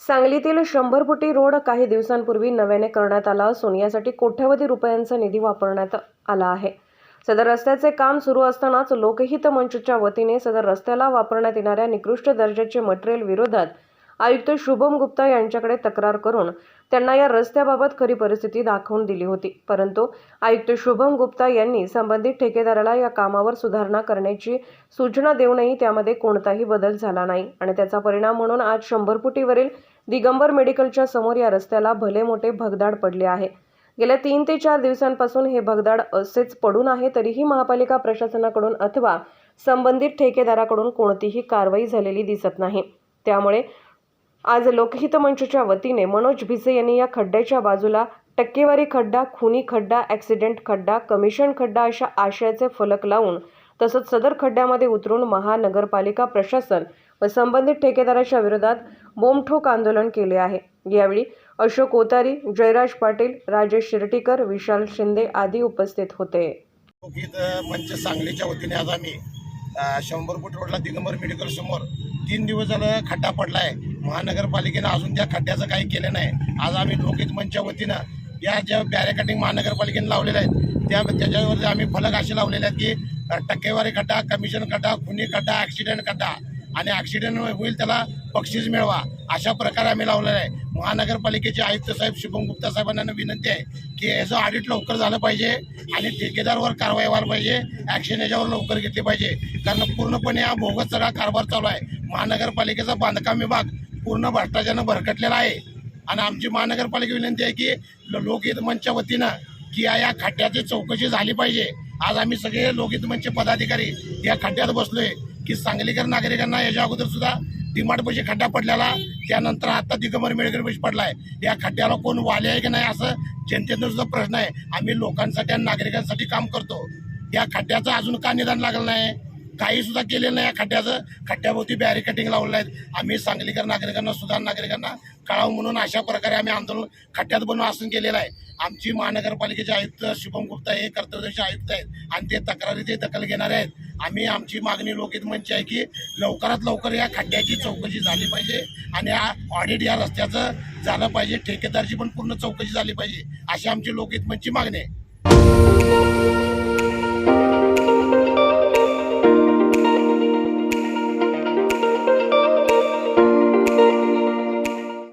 सांगलीतील शंभर फुटी रोड काही दिवसांपूर्वी नव्याने करण्यात आला असून यासाठी कोट्यवधी रुपयांचा निधी वापरण्यात आला आहे. सदर रस्त्याचे काम सुरू असतानाच लोकहित मंचच्या वतीने सदर रस्त्याला वापरण्यात येणाऱ्या निकृष्ट दर्जाचे मटेरियल विरोधात आयुक्त शुभम गुप्ता यांच्याकडे तक्रार करून त्यांना या रस्त्याबाबत खरी परिस्थिती दाखवून दिली होती. परंतु आयुक्त शुभम गुप्ता यांनी संबंधित ठेकेदाराला या कामावर सुधारणा करण्याची सूचना देऊनही त्यामध्ये कोणताही बदल झाला नाही आणि त्याचा परिणाम म्हणून आज शंभर फुटीवरील दिगंबर मेडिकलच्या समोर या रस्त्याला भले मोठे भगदाड पडले आहे. गेल्या तीन ते चार दिवसांपासून हे भगदाड असेच पडून आहे तरीही महापालिका प्रशासनाकडून अथवा संबंधित ठेकेदाराकडून कोणतीही कारवाई झालेली दिसत नाही. त्यामुळे आज लोकहित मंचच्या वतीने मनोज भिसे यांनी या खड्ड्याच्या बाजूला टक्केवारी खड्डा खुनी खड्डा ॲक्सिडेंट खड्डा कमिशन खड्डा अशा आशयाचे फलक लावून तसंच सदर खड्ड्यामध्ये उतरून महानगरपालिका प्रशासन व संबंधित ठेकेदाराच्या विरोधात बोमठोक आंदोलन केले आहे. यावेळी अशोक ओतारी जयराज पाटील राजेश शिर्टीकर विशाल शिंदे आदी उपस्थित होते. मंच सांगलीच्या वतीने आज आम्ही शंभर फूट रोडला दिगंबर मेडिकल समोर तीन दिवस झालं खड्डा पडलाय. महानगरपालिकेनं अजून त्या खड्ड्याचं काही केलं नाही. आज आम्ही लोकहित मंचच्या वतीनं या ज्या बॅरेकटिंग महानगरपालिकेने लावलेल्या आहेत त्या त्याच्यावर आम्ही फलक असे लावलेले आहेत की टक्केवारी खड्डा कमिशन खड्डा खुनी खड्डा ॲक्सिडेंट खड्डा आणि ॲक्सिडेंट होईल त्याला बक्षीस मिळवा अशा प्रकारे आम्ही लावलेला आहे. महानगरपालिकेचे आयुक्त साहेब शुभम गुप्ता साहेबांना विनंती आहे की याचं ऑडिट लवकर झालं पाहिजे आणि ठेकेदारवर कारवाई व्हायला पाहिजे ॲक्शन याच्यावर लवकर घेतली पाहिजे. कारण पूर्णपणे हा बोगस सगळा कारभार चालू आहे. महानगरपालिकेचा बांधकाम विभाग पूर्ण भ्रष्टाचारानं भरकटलेला आहे. आणि आमची महानगरपालिका विनंती आहे की लोकहित मंचच्या वतीनं की या या खड्ड्याची चौकशी झाली पाहिजे. आज आम्ही सगळे लोकहित मंच पदाधिकारी या खड्ड्यात बसलोय की सांगलीकर नागरिकांना याच्या अगोदर सुद्धा डिमांड खड्डा पडलेला त्यानंतर आता दिगंबर मेडिकल पैसे पडलाय. या खड्ड्याला कोण वाले आहे की नाही असं जनतेचा सुद्धा प्रश्न आहे. आम्ही लोकांसाठी आणि नागरिकांसाठी काम करतो. या खड्ड्याचं अजून का निदान लागलं नाही? काही सुद्धा केलेलं नाही या खड्ड्याचं. खड्ड्याभोवती बॅरिकेटिंग लावलेलं आहेत. आम्ही सांगलीकर नागरिकांना सुधार नागरिकांना कळावं म्हणून अशा प्रकारे आम्ही आंदोलन खड्ड्यात बनवून आसन केलेलं आहे. आमची महानगरपालिकेचे आयुक्त शुभम गुप्ता हे कर्तव्यचे आयुक्त आहेत आणि ते तक्रारीचे दखल घेणारे आहेत. आम्ही आमची मागणी लोकहित मंच आहे की लवकरात लवकर या खड्ड्याची चौकशी झाली पाहिजे आणि या ऑडिट या रस्त्याचं झालं पाहिजे. ठेकेदारची पण पूर्ण चौकशी झाली पाहिजे अशी आमची लोकहित मंचची मागणी आहे.